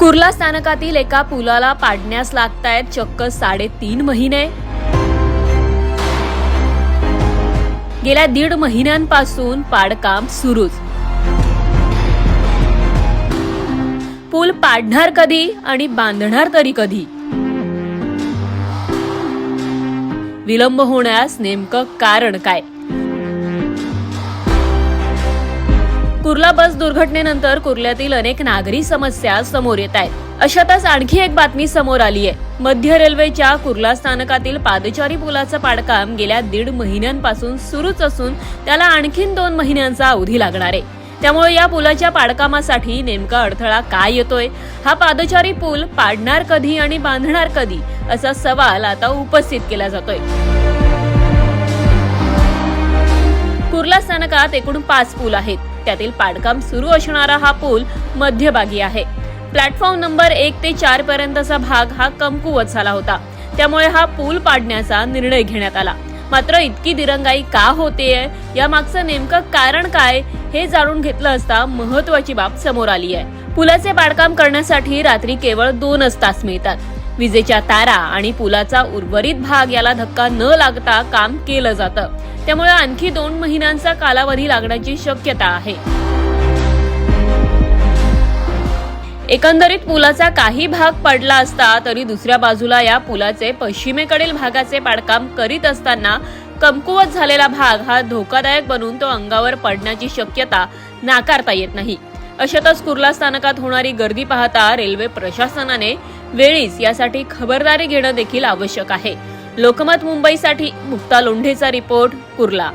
कुर्ला स्थानकातील एका पुलाला पाडण्यास लागतायत चक्क साडेतीन महिने. गेल्या दीड महिन्यांपासून पाडकाम सुरूच. पूल पाडणार कधी आणि बांधणार तरी कधी? विलंब होण्यास नेमकं कारण काय? कुर्ला बस दुर्घटनेनंतर कुर्ल्यातील अनेक नागरी समस्या समोर येत आहेत. अशातच आणखी एक बातमी समोर आली आहे. मध्य रेल्वेच्या कुर्ला स्थानकातील पादचारी पुलाचं पाडकाम गेल्या दीड महिन्यांपासून सुरूच असून त्याला आणखीन दोन महिन्यांचा अवधी लागणार आहे. त्यामुळे या पुलाच्या पाडकामासाठी नेमका अडथळा काय येतोय? हा पादचारी पूल पाडणार कधी आणि बांधणार कधी? असा सवाल आता उपस्थित केला जातोय. कुर्ला स्थानकात एकूण पाच पूल आहेत. त्यातील पाडकाम सुरू असणारा हा पूल मध्यभागी आहे. प्लॅटफॉर्म नंबर एक ते चार पर्यंतचा भाग हा कमकुवत झाला होता. त्यामुळे हा पूल पाडण्याचा निर्णय घेण्यात आला. मात्र इतकी दिरंगाई का होते या मागचं नेमकं कारण काय? हे जाणून घेतलं असता महत्वाची बाब समोर आली आहे पुलाचे बांधकाम करण्यासाठी रात्री केवळ दोनच तास मिळतात. विजेच्या तारा आणि पुलाचा उर्वरित भाग याला धक्का न लागता काम केलं जातं. त्यामुळे आणखी दोन महिन्यांचा कालावधी लागण्याची शक्यता आहे. एकंदरीत पुलाचा काही भाग पडला असता तरी दुसऱ्या बाजूला या पुलाचे पश्चिमेकडील भागाचे पाडकाम करीत असताना कमकुवत झालेला भाग हा धोकादायक बनून तो अंगावर पडण्याची शक्यता नाकारता येत नाही. अशातच कुर्ला स्थानकात होणारी गर्दी पाहता रेल्वे प्रशासनाने वेळीच यासाठी खबरदारी घेणं देखील आवश्यक आहे. लोकमत मुंबईसाठी मुक्ता लोंढेचा रिपोर्ट कुर्ला.